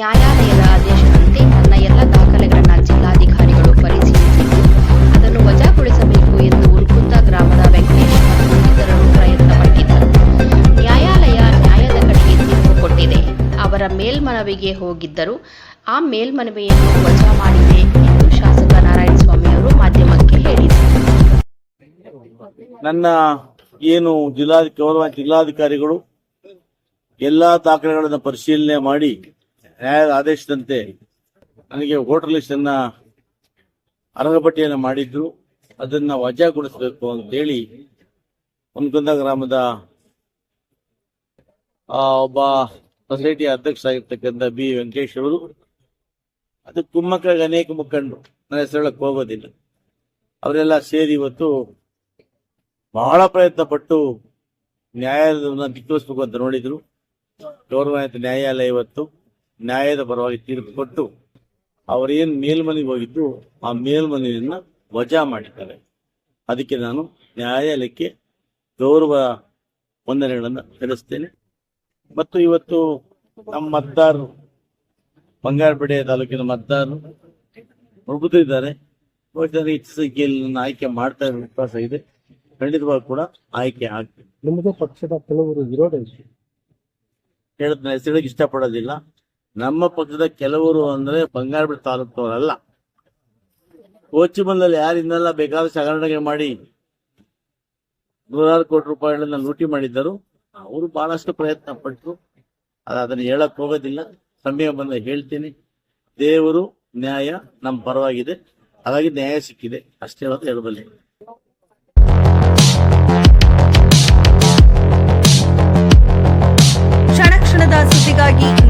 ನ್ಯಾಯಾಲಯದ ಆದೇಶದಂತೆ ನನ್ನ ಎಲ್ಲ ದಾಖಲೆಗಳನ್ನು ಜಿಲ್ಲಾಧಿಕಾರಿಗಳು ಪರಿಶೀಲಿಸಿದ್ದು ಅದನ್ನು ವಜಾಗೊಳಿಸಬೇಕು ಎಂದು ಉಲ್ಕುಂದ ಗ್ರಾಮದ ವೆಂಕಟೇಶ್ ಮತ್ತು ಪ್ರಯತ್ನ ಪಟ್ಟಿದ್ದರು ನ್ಯಾಯಾಲಯ ನ್ಯಾಯದ ಕಡೆಗೆ ತೀರ್ಪು ಕೊಟ್ಟಿದೆ ಅವರ ಮೇಲ್ಮನವಿಗೆ ಹೋಗಿದ್ದರು ಆ ಮೇಲ್ಮನವಿಯನ್ನು ವಜಾ ಮಾಡಿದೆ ಎಂದು ಶಾಸಕ ನಾರಾಯಣಸ್ವಾಮಿ ಅವರು ಮಾಧ್ಯಮಕ್ಕೆ ಹೇಳಿದರು ನನ್ನ ಏನು ಜಿಲ್ಲಾ ಜಿಲ್ಲಾಧಿಕಾರಿಗಳು ಎಲ್ಲಾ ದಾಖಲೆಗಳನ್ನು ಪರಿಶೀಲನೆ ಮಾಡಿ ನ್ಯಾಯದ ಆದೇಶದಂತೆ ನನಗೆ ವೋಟರ್ ಲಿಸ್ಟ್ ಅನ್ನ ಅರ್ಹಪಟ್ಟಿಯನ್ನು ಮಾಡಿದ್ರು. ಅದನ್ನ ವಜಾಗೊಳಿಸಬೇಕು ಅಂತೇಳಿ ಹೊನ್ಕೊಂದ ಗ್ರಾಮದ ಒಬ್ಬ ಸೊಸೈಟಿ ಅಧ್ಯಕ್ಷ ಆಗಿರ್ತಕ್ಕಂಥ ಬಿ. ವೆಂಕಟೇಶ್ ಅವರು. ಅದು ಕುಮ್ಮಕ್ಕಾಗಿ ಅನೇಕ ಮುಖಂಡರು. ನನ್ನ ಹೆಸರೊಳಕ್ಕೆ ಹೋಗೋದಿಲ್ಲ. ಅವರೆಲ್ಲ ಸೇರಿ ಇವತ್ತು ಬಹಳ ಪ್ರಯತ್ನ ಪಟ್ಟು ನ್ಯಾಯಾಲಯವನ್ನು ದಿಕ್ಕಿಸಬೇಕು ಅಂತ ನೋಡಿದ್ರು. ಗೌರವಾನ್ವಿತ ನ್ಯಾಯಾಲಯ ಇವತ್ತು. ನ್ಯಾಯದ ಪರವಾಗಿ ತೀರ್ಪು ಕೊಟ್ಟು ಅವರೇನು ಮೇಲ್ಮನೆಗೆ ಹೋಗಿದ್ದು ಆ ಮೇಲ್ಮನೆಯನ್ನ ವಜಾ ಮಾಡಿದ್ದಾರೆ. ಅದಕ್ಕೆ ನಾನು ನ್ಯಾಯಾಲಯಕ್ಕೆ ಗೌರವ ವಂದನೆಗಳನ್ನು ಸಲ್ಲಿಸ್ತೇನೆ. ಮತ್ತು ಇವತ್ತು ನಮ್ಮ ಮತದಾರರು ಬಂಗಾರಪೇಟೆ ತಾಲೂಕಿನ ಮತದಾರರು ಪ್ರಬುದ್ಧರಿದ್ದಾರೆ ಬಹುಶಃ ಹೆಚ್ಚು ಸಂಖ್ಯೆಯಲ್ಲಿ ನನ್ನ ಆಯ್ಕೆ ಮಾಡ್ತಾ ಇರೋ ವಿಶ್ವಾಸ ಇದೆ. ಖಂಡಿತವಾಗಿ ಕೂಡ ಆಯ್ಕೆ ಆಗ್ತದೆ. ನಿಮಗೆ ಪಕ್ಷದ ಕೆಲವರು ವಿರೋಧ ಹೇಳಿದ್ರೆ ಇಷ್ಟಪಡೋದಿಲ್ಲ. ನಮ್ಮ ಪಕ್ಷದ ಕೆಲವರು ಅಂದ್ರೆ ಬಂಗಾರಪೇಟೆ ತಾಲೂಕಿನವರಲ್ಲ ಬಂದಲ್ಲಿ ಯಾರಿಂದಲ್ಲ ಬೇಕಾದ ಸಂಘಟನೆ ಮಾಡಿ ನೂರಾರು ಕೋಟಿ ರೂಪಾಯಿಗಳನ್ನ ಲೂಟಿ ಮಾಡಿದ್ದರು. ಅವರು ಬಹಳಷ್ಟು ಪ್ರಯತ್ನ ಪಟ್ಟರು. ಅದನ್ನ ಹೇಳಕ್ ಹೋಗೋದಿಲ್ಲ. ಸಮಯ ಬಂದ ಹೇಳ್ತೀನಿ. ದೇವರು ನ್ಯಾಯ ನಮ್ಮ ಪರವಾಗಿದೆ. ಹಾಗಾಗಿ ನ್ಯಾಯ ಸಿಕ್ಕಿದೆ. ಅಷ್ಟೇ ಹೇಳೋದು ಹೇಳಬಲ್ಲಿ. ಕ್ಷಣ ಕ್ಷಣದ ಸುದ್ದಿಗಾಗಿ